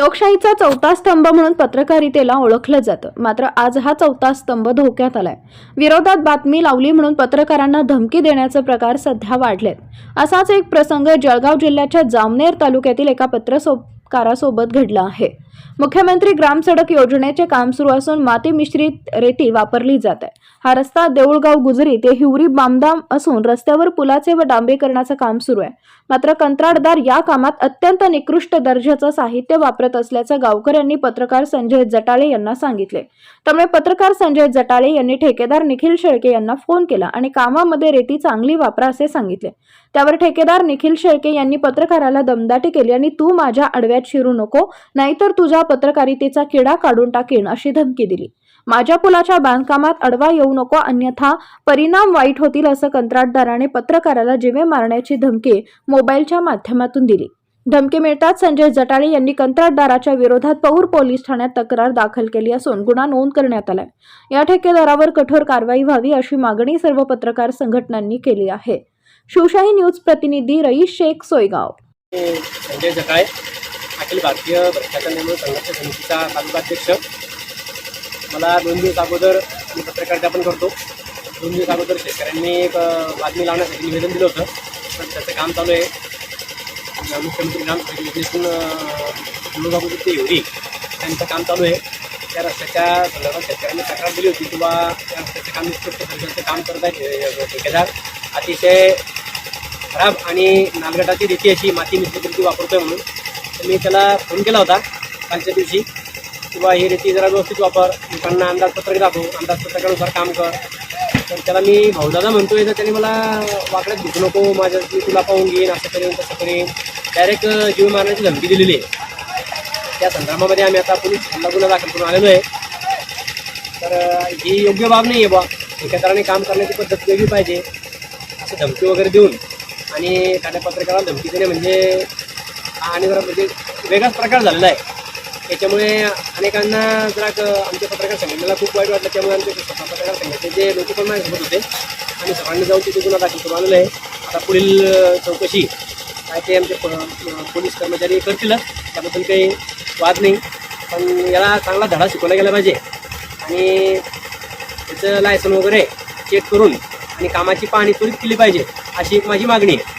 लोकशाहीचा चौथा स्तंभ म्हणून पत्रकारितेला ओळखलं जातं. मात्र आज हा चौथा स्तंभ धोक्यात आलाय. विरोधात बातमी लावली म्हणून पत्रकारांना धमकी देण्याचे प्रकार सध्या वाढलेत. असाच एक प्रसंग जळगाव जिल्ह्याच्या जामनेर तालुक्यातील एका पत्रकारासोबत घडला आहे. मुख्यमंत्री ग्राम सडक योजनेचे काम सुरू असून माती मिश्रित रेती वापरली जात आहे. हा रस्ता देऊळगाव गुजरी ते हिवरी बामदाम असून रस्त्यावर पुलाचे व डांबरीकरणाचं काम सुरू आहे. मात्र कंत्राटदार या कामात अत्यंत निकृष्ट दर्जाचं साहित्य वापरत असल्याचं गावकऱ्यांनी पत्रकार संजय जटाळे यांना सांगितले. त्यामुळे पत्रकार संजय जटाळे यांनी ठेकेदार निखिल शेळके यांना फोन केला आणि कामामध्ये रेती चांगली वापरा असे सांगितले. त्यावर ठेकेदार निखिल शेळके यांनी पत्रकाराला दमदाटी केली आणि तू माझ्या आडव्या आडव्यात शिरू नको नाहीतर तुझ्या पत्रकारितेचा किडा काढून टाकेन अशी धमकी दिली. माझ्या पुलाच्या बांधकामात अडवा येऊ नको अन्यथा परिणाम वाईट होतील असं कंत्राटदाराने पत्रकाराला जिवे मारण्याची धमकी मोबाईलच्या माध्यमातून दिली. धमकी मिळताच संजय जटाळे यांनी कंत्राटदाराच्या विरोधात पौर पोलीस ठाण्यात तक्रार दाखल केली असून गुन्हा नोंद करण्यात आलाय. या ठेकेदारावर कठोर कारवाई व्हावी अशी मागणी सर्व पत्रकार संघटनांनी केली आहे. शिवशाही न्यूज प्रतिनिधी रईस शेख सोयगाव. संजय अखिल भारतीय भ्रष्टाचार निर्मूलन संघर्ष समितीचा तालुकाध्यक्ष. मला दोन दिवस अगोदर मी पत्रकारिता पण करतो. दोन दिवस अगोदर शेतकऱ्यांनी एक बातमी लावण्यासाठी निवेदन दिलं होतं. पण त्याचं काम चालू आहे. मुख्यमंत्री ग्राम योजनेतून गुरुबाबू ते एवढी त्यांचं काम चालू आहे. त्या रस्त्याच्या संदर्भात शेतकऱ्यांनी तक्रार दिली होती किंवा त्या रस्त्याचं काम निष्पक्ष काम करत आहे ठेकेदार. अतिशय खराब आणि नालगटाची रीती अशी माती मिश्रित रीती वापरतोय म्हणून. मी त्याला फोन केला होता कालच्या दिवशी किंवा ही रीती जरा व्यवस्थित वापर लोकांना अंदाजपत्रक दाखव अंदाजपत्रकानुसार काम कर. तर त्याला मी भाऊदादा म्हणतोय तर त्याने मला वाकड्यात घेऊ नको माझ्या मी तुला पाहून घेईन असं करेन तसं करेन. डायरेक्ट जीव मारण्याची धमकी दिलेली आहे. त्या संदर्भामध्ये आम्ही आता पोलीस गुन्हा दाखल करून आलेलो आहे. तर ही योग्य बाब नाही आहे बा ठेकेदाराने काम करण्याची पद्धत वेगळी पाहिजे असं धमकी वगैरे देऊन आणि एखाद्या पत्रकाराला धमकी देणे म्हणजे आणि जरा म्हणजे वेगळाच प्रकार झालेला आहे त्याच्यामुळे अनेकांना जरा क- आमच्या पत्रकार संघटनेला खूप वाईट वाटलं. त्यामुळे आमचे पत्रकार संघटनेचे लोक पण माझ्यासोबत होते आणि सर्वांनी जाऊन तिथे गुन्हा दाखल करून आलेलं आहे आता पुढील चौकशी काय ते आमचे प- पोलीस कर्मचारी करतीलच त्याबद्दल काही वाद नाही. पण याला चांगला धडा शिकवला गेला पाहिजे. आणि त्याचं लायसन वगैरे चेक करून आणि कामाची पाहणी त्वरित केली पाहिजे अशी एक माझी मागणी आहे.